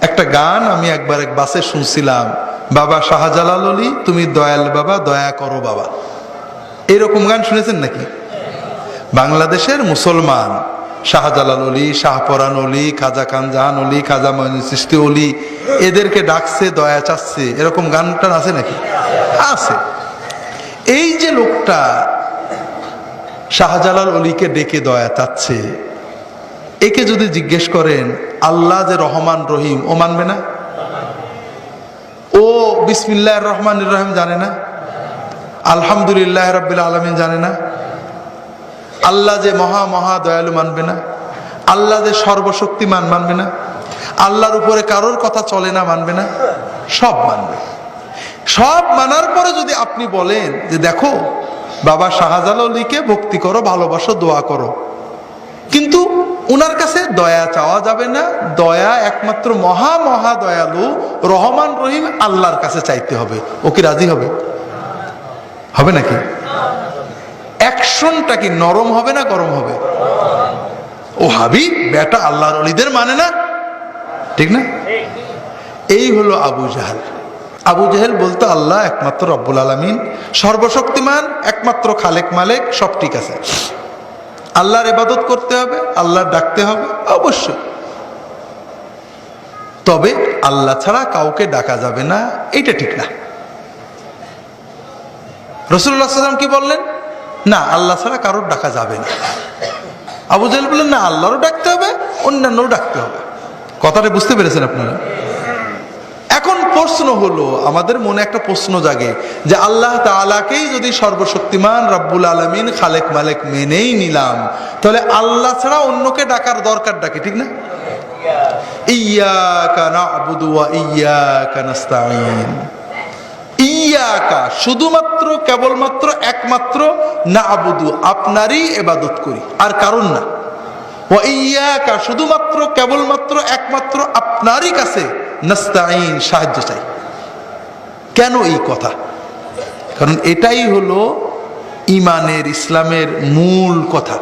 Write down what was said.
একটা গান আমি একবার এক বাসে শুনছিলাম, বাবা শাহজালাল অলি তুমি দয়াল বাবা, দয়া করো বাবা। এরকম গান শুনেছেন নাকি? বাংলাদেশের মুসলমান, শাহজালাল অলি শাহপরান অলি খাজা খান জাহান অলি খাজা চিস্তি অলি এদেরকে ডাকছে, দয়া চাচ্ছে, এরকম গানটা আছে নাকি? আছে। এই যে লোকটা শাহজালাল অলিকে ডেকে দয়া চাচ্ছে একে যদি জিজ্ঞেস করেন, আল্লাহ যে রহমান রহিম, ও মানবে না? ও বিসমিল্লাহ রহমান রহিম জানে না? আলহামদুলিল্লাহ রব্বিল আলমিন জানে না? আল্লাহ যে মহা মহা দয়ালু মানবে না? আল্লাহ যে সর্বশক্তিমান মানবে না? আল্লাহর উপরে কারোর কথা চলে না মানবে না? সব মানবে। সব মানার পরে যদি আপনি বলেন যে দেখো, বাবা শাহজালালিকে ভক্তি করো, ভালোবাসো, দোয়া করো। কিন্তু ওনার কাছে দয়া চাওয়া যাবে না, দয়া একমাত্র মহা মহা দয়ালু রহমান রহিম আল্লাহর কাছে চাইতে হবে। ও কি রাজি হবে? হবে নাকি? অ্যাকশনটা কি নরম হবে না গরম হবে? ও হাবি বেটা আল্লাহর অলিদের মানে না? ঠিক না? এই হলো আবু জাহাল। আবু জাহেল বলতো আল্লাহ একমাত্র রব্বুল আলমিন, সর্বশক্তিমান একমাত্র খালেক মালেক, সব ঠিক আছে। আল্লাহর এবাদত করতে হবে আল্লাহর ডাকতে হবে? অবশ্যই। তবে আল্লাহ ছাড়া কাউকে ডাকা যাবে না, এটা ঠিক না। রসুল্লাহ সাল্লাম কি বললেন? না, আল্লাহ ছাড়া কারোর ডাকা যাবে না। আবু জাহেল বললেন, না, আল্লাহরও ডাকতে হবে অন্যান্যও ডাকতে হবে। কথাটা বুঝতে পেরেছেন আপনারা? প্রশ্ন হলো, আমাদের মনে একটা প্রশ্ন জাগে যে আল্লাহ তালাকেই যদি সর্বশক্তিমান রাব্বুল আলমিন খালেক মালেক মেনেই নিলাম, তাহলে আল্লাহ ছাড়া অন্যকে ডাকার দরকার ডাকে, ঠিক না? ইয়াকা না'বুদু ওয়া ইয়াকা নাস্তাঈন। ইয়াকা শুধুমাত্র, কেবলমাত্র একমাত্র না আবুদু আপনারই এবাদত করি, আর কারণ না। ও ইয়াকা শুধুমাত্র, কেবলমাত্র একমাত্র আপনারই কাছে নাস্তাইন সাহায্য চাই। কেন এই কথা? কারণ এটাই হলো ইমানের ইসলামের মূল কথা।